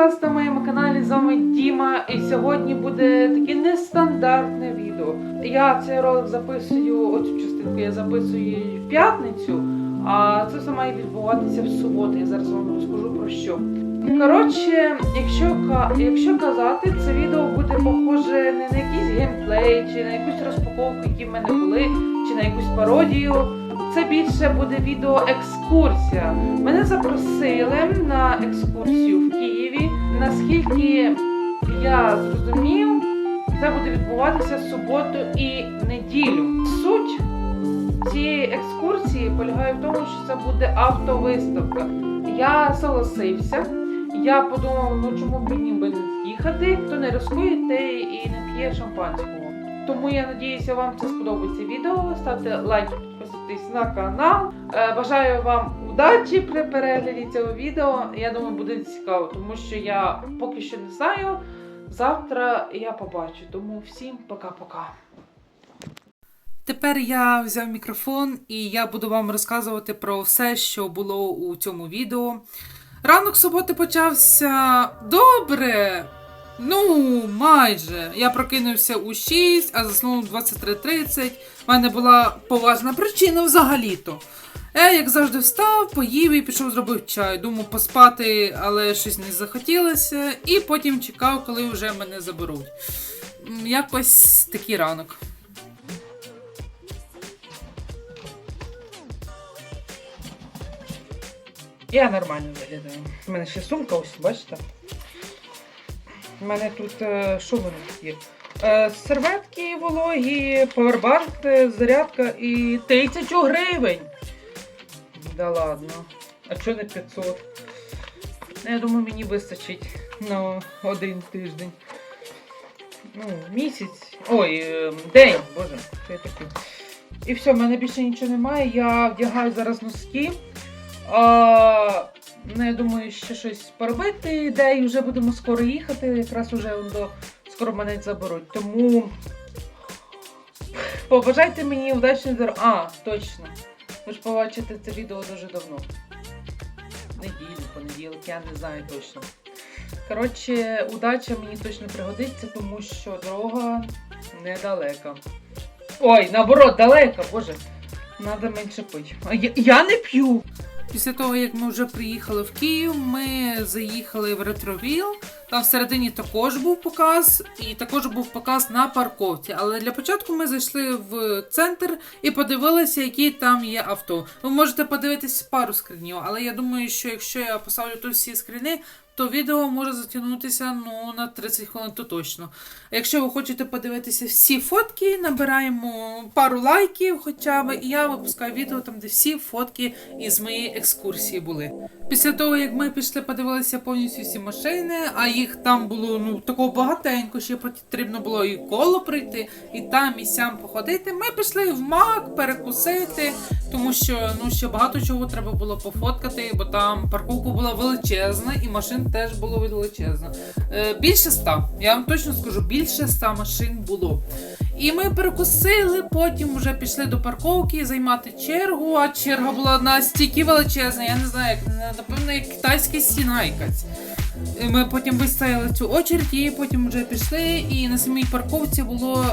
вас на моєму каналі. З вами Діма, і сьогодні буде таке нестандартне відео. Я цей ролик записую, оцю частинку я записую в п'ятницю, а це все має відбуватися в суботу. Я зараз вам розкажу про що. Коротше, якщо, якщо казати, це відео буде похоже не на якийсь геймплей, чи на якусь розпаковку, які в мене були, чи на якусь пародію. Це більше буде відео екскурсія. Мене запросили на екскурсію в Києві. Наскільки я зрозумів, це буде відбуватися суботу і неділю. Суть цієї екскурсії полягає в тому, що це буде автовиставка. Я согласився. Я подумав, ну чому б мені би не їхати, хто не рискує, те і не п'є шампанського. Тому я надіюся, вам це сподобається відео. Ставте лайк, підписуйтесь на канал. Е, Бажаю вам удачі при перегляді цього відео. Я думаю, буде цікаво, тому що я поки що не знаю. Завтра я побачу. Тому всім пока-пока. Тепер я взяв мікрофон і я буду вам розказувати про все, що було у цьому відео. Ранок суботи почався добре. Ну, майже. Я прокинувся у 6, а заснув у 23.30. У мене була поважна причина взагалі-то. Я, як завжди, встав, поїв і пішов зробив чай. Думав поспати, але щось не захотілося. І потім чекав, коли вже мене заберуть. Якось такий ранок. Я нормально виглядаю. У мене ще сумка, ось, бачите? У мене тут е, що в мене тут є? Е, серветки вологі, павербанк, е, зарядка і 30 гривень. Да ладно. А чого не 500? Я думаю, мені вистачить на один тиждень. Ну, місяць. Ой, день, боже, я таке. І все, в мене більше нічого немає. Я вдягаю зараз носки. А, ну, я думаю, ще щось поробити, де і вже будемо скоро їхати. Якраз уже до скоро мене заберуть. Тому побажайте мені удачної дороги. А, точно. Ви ж побачите це відео дуже давно. Неділю, понеділок, я не знаю точно. Коротше, удача мені точно пригодиться, тому що дорога недалека. Ой, наоборот, далека, боже. Надо менше пити. Я, я не п'ю. Після того, як ми вже приїхали в Київ, ми заїхали в ретровіл. Там всередині також був показ, і також був показ на парковці. Але для початку ми зайшли в центр і подивилися, які там є авто. Ви можете подивитись пару скринів, але я думаю, що якщо я поставлю тут всі скріни, то відео може затягнутися ну, на 30 хвилин то точно. Якщо ви хочете подивитися всі фотки, набираємо пару лайків хоча б, і я випускаю відео там, де всі фотки із моєї екскурсії були. Після того, як ми пішли, подивилися повністю всі машини, а їх там було ну такого багатенько, що потрібно було і коло прийти, і там, і сям походити. Ми пішли в мак перекусити, тому що ну ще багато чого треба було пофоткати, бо там парковка була величезна, і машин теж було величезно. Е, більше ста. Я вам точно скажу, більше ста машин було. І ми перекусили, потім вже пішли до парковки займати чергу, а черга була настільки величезна, я не знаю, як напевно, як китайська стіна якась. Ми потім вистояли цю очередь і потім вже пішли, і на самій парковці було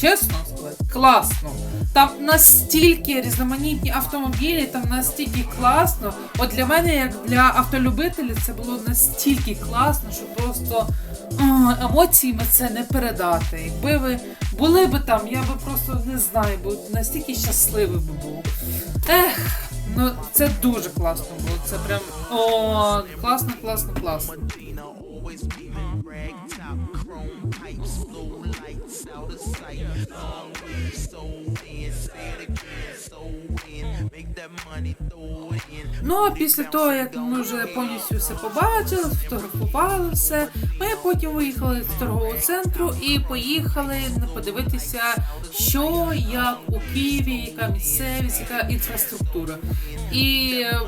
чесно сказати, класно. Там настільки різноманітні автомобілі, там настільки класно. От для мене, як для автолюбителя, це було настільки класно, що просто емоціями це не передати. Якби ви були б там, я би просто не знаю, бо настільки щасливий би був. Ех, ну це дуже класно було. Це прям о, класно, класно, класно. Lights out of sight. Long way, so in, say it again, so in, make that money, throw it in. Ну а після того, як ми вже повністю все побачили, сфотографували все, ми потім виїхали з торгового центру і поїхали подивитися, що як у Києві, яка місцевість, яка інфраструктура. І е,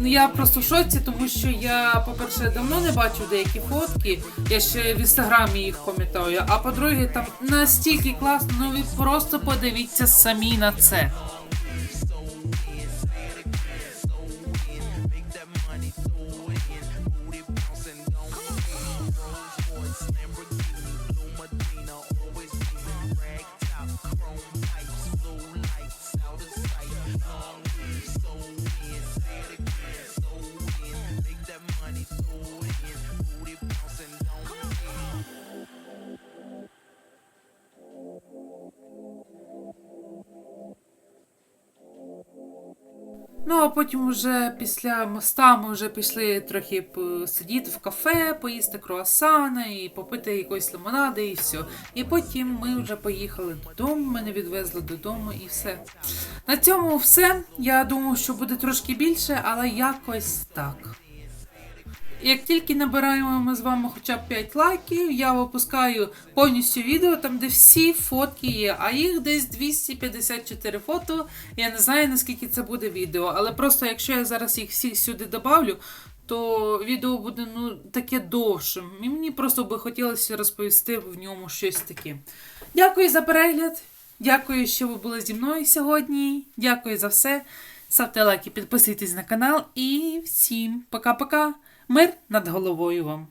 я просто в шоці, тому що я, по-перше, давно не бачив деякі фотки. Я ще в інстаграмі їх пам'ятаю. А по-друге, там настільки класно, ну ви просто подивіться самі на це. Ну, а потім вже після моста ми вже пішли трохи посидіти в кафе, поїсти круасани і попити якоїсь лимонади і все. І потім ми вже поїхали додому, мене відвезли додому і все. На цьому все. Я думаю, що буде трошки більше, але якось так. Як тільки набираємо ми з вами хоча б 5 лайків, я випускаю повністю відео, там де всі фотки є, а їх десь 254 фото. Я не знаю наскільки це буде відео, але просто якщо я зараз їх всіх сюди добавлю, то відео буде ну таке довшим. І мені просто би хотілося розповісти в ньому щось таке. Дякую за перегляд. Дякую, що ви були зі мною сьогодні. Дякую за все. Ставте лайки, підписуйтесь на канал і всім пока-пока. Мир над головою вам.